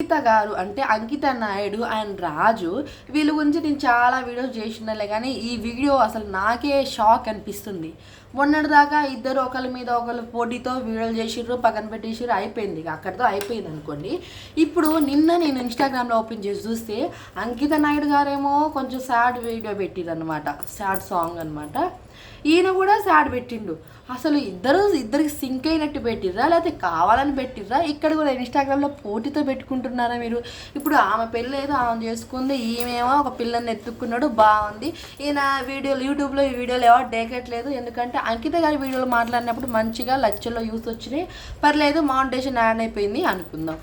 అంకిత గారు అంటే అంకిత నాయుడు అండ్ రాజు వీళ్ళ గురించి నేను చాలా వీడియోస్ చేసినలే కానీ ఈ వీడియో అసలు నాకే షాక్ అనిపిస్తుంది. మొన్నటిదాకా ఇద్దరు ఒకరి మీద ఒకరు పోటీతో వీడియోలు చేసిర్రు పక్కన పెట్టేసిర్రు అయిపోయింది ఇక. అక్కడితో అయిపోయింది అనుకోండి. ఇప్పుడు నిన్న నేను ఇన్స్టాగ్రామ్లో ఓపెన్ చేసి చూస్తే అంకిత నాయుడు గారేమో కొంచెం సాడ్ వీడియో పెట్టిర్రు అనమాట సాడ్ సాంగ్ అనమాట ఈయన కూడా సాడ్ పెట్టిండు. అసలు ఇద్దరు ఇద్దరికి సింక్ అయినట్టు పెట్టిర్రా? లేకపోతే కావాలని పెట్టిర్రా? ఇక్కడ కూడా ఇన్స్టాగ్రామ్లో పోటీతో పెట్టుకుంటున్నారా మీరు? ఇప్పుడు ఆమె పెళ్ళి ఏదో ఆమె చేసుకుంది ఈమెమో ఒక పిల్లని ఎత్తుక్కున్నాడు బాగుంది. ఈయన వీడియోలు యూట్యూబ్లో ఈ వీడియోలు ఎవరు డేకట్లేదు ఎందుకంటే అంకిత గారి వీడియోలు మాట్లాడినప్పుడు మంచిగా లచ్చల్లో యూస్ వచ్చినాయి. పర్లేదు మౌంటేషన్ యాడ్ అయిపోయింది అనుకుందాం.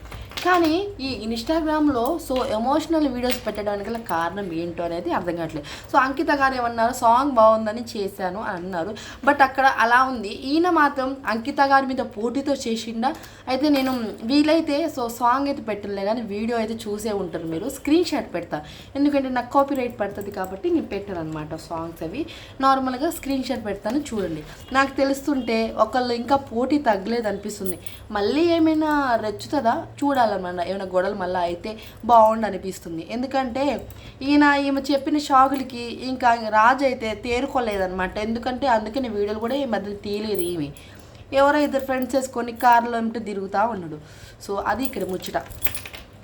కానీ ఈ ఇన్స్టాగ్రామ్లో సో ఎమోషనల్ వీడియోస్ పెట్టడానికి గల కారణం ఏంటో అనేది అర్థం కావట్లేదు. సో అంకిత గారు ఏమన్నారు? సాంగ్ బాగుందని చేశాను అని అన్నారు. బట్ అక్కడ అలా ఉంది. ఈయన మాత్రం అంకిత గారి మీద పోటీతో చేసిండా? అయితే నేను వీలైతే సో సాంగ్ అయితే పెట్టలే కానీ వీడియో అయితే చూసే ఉంటారు మీరు. స్క్రీన్ షాట్ పెడతా. ఎందుకంటే నాకు కాపీ రైట్ పడుతుంది కాబట్టి నేను పెట్టాను అనమాట సాంగ్స్ అవి నార్మల్గా స్క్రీన్ షాట్ పెడతాను చూడండి. నాకు తెలుస్తుంటే ఒకళ్ళు ఇంకా పోటీ తగ్గలేదు అనిపిస్తుంది మళ్ళీ ఏమైనా రెచ్చుతుందా? ఏమన్నా ఏమైనా గొడవలు మళ్ళీ అయితే బాగుండు అనిపిస్తుంది ఎందుకంటే ఈయన ఈమె చెప్పిన షాకులకి ఇంకా రాజు అయితే తేరుకోలేదనమాట ఎందుకంటే అందుకని వీడియోలు కూడా ఈ మధ్య తీయలేదు ఈమె. ఎవరో ఇద్దరు ఫ్రెండ్స్ వేసుకొని కార్లో ఉంటే తిరుగుతూ ఉన్నాడు. సో అది ఇక్కడ ముచ్చట.